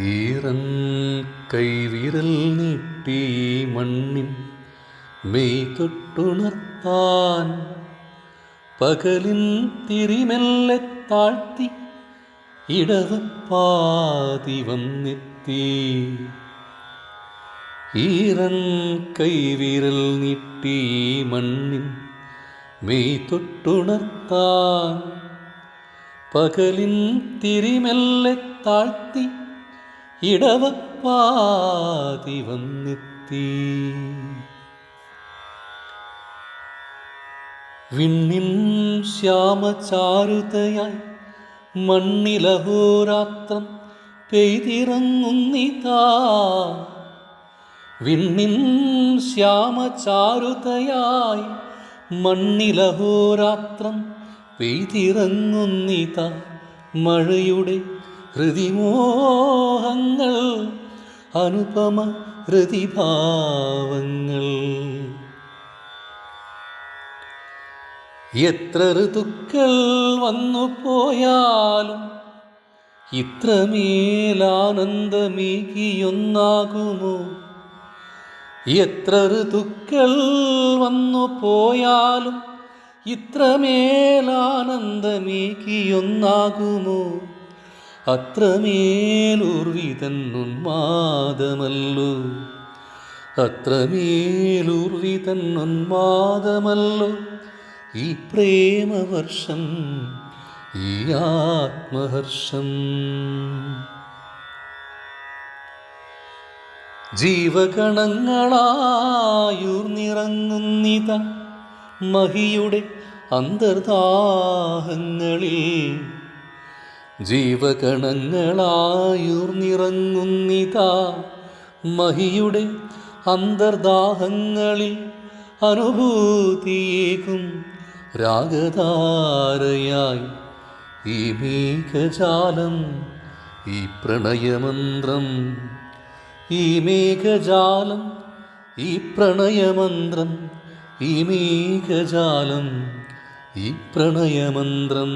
ഈറൻ കൈവിരൽ നീട്ടി മണ്ണിൻ മെയ് തൊട്ടുണർത്താൻ പകലിൻ തിരിമെല്ലെ താഴ്ത്തി ഇടവപ്പാതി വന്നെത്തി. ഈറൻ കൈവിരൽ നീട്ടി മണ്ണിൻ മെയ് തൊട്ടുണർത്താൻ പകലിൻ തിരിമെല്ലെ താഴ്ത്തി ഇടവപ്പാതി വന്നെത്തി. വിണ്ണിൻ ശ്യാമചാരുതയായി മണ്ണിലഹോരാത്രം പെയ്തിറങ്ങുന്നിതാ. വിണ്ണിൻ ശ്യാമചാരുതയായി മണ്ണിലഹോരാത്രം പെയ്തിറങ്ങുന്നിത. മഴയുടെ ഹൃതിമോഹങ്ങൾ അനുപമ ഹൃതിഭാവങ്ങൾ. എത്ര ഋതുക്കൾ വന്നു പോയാലും ഇത്രമേലാനന്ദമേകിയൊന്നാകുമോ എത്ര ഋതുക്കൾ വന്നു പോയാലും ഇത്രമേലാനന്ദമേകിയൊന്നാകുമോ അത്രമേലൂർവിതൻ ഉന്മാദമല്ലോ. ഈ പ്രേമവർഷം ഈ ആത്മഹർഷം. ജീവഗണങ്ങളായുർനിറങ്ങുന്നിത മഹിയുടെ അന്തർദാഹങ്ങളിൽ ജീവഗണങ്ങളായൂർന്നിറങ്ങുന്നിത. മഹിയുടെ അന്തർദാഹങ്ങളിൽ അനുഭൂതിയേകും രാഗധാരയായി. ഈ മേഘജാലം ഈ പ്രണയമന്ത്രം ഈ മേഘജാലം ഈ പ്രണയമന്ത്രം ഈ മേഘജാലം ഈ പ്രണയമന്ത്രം.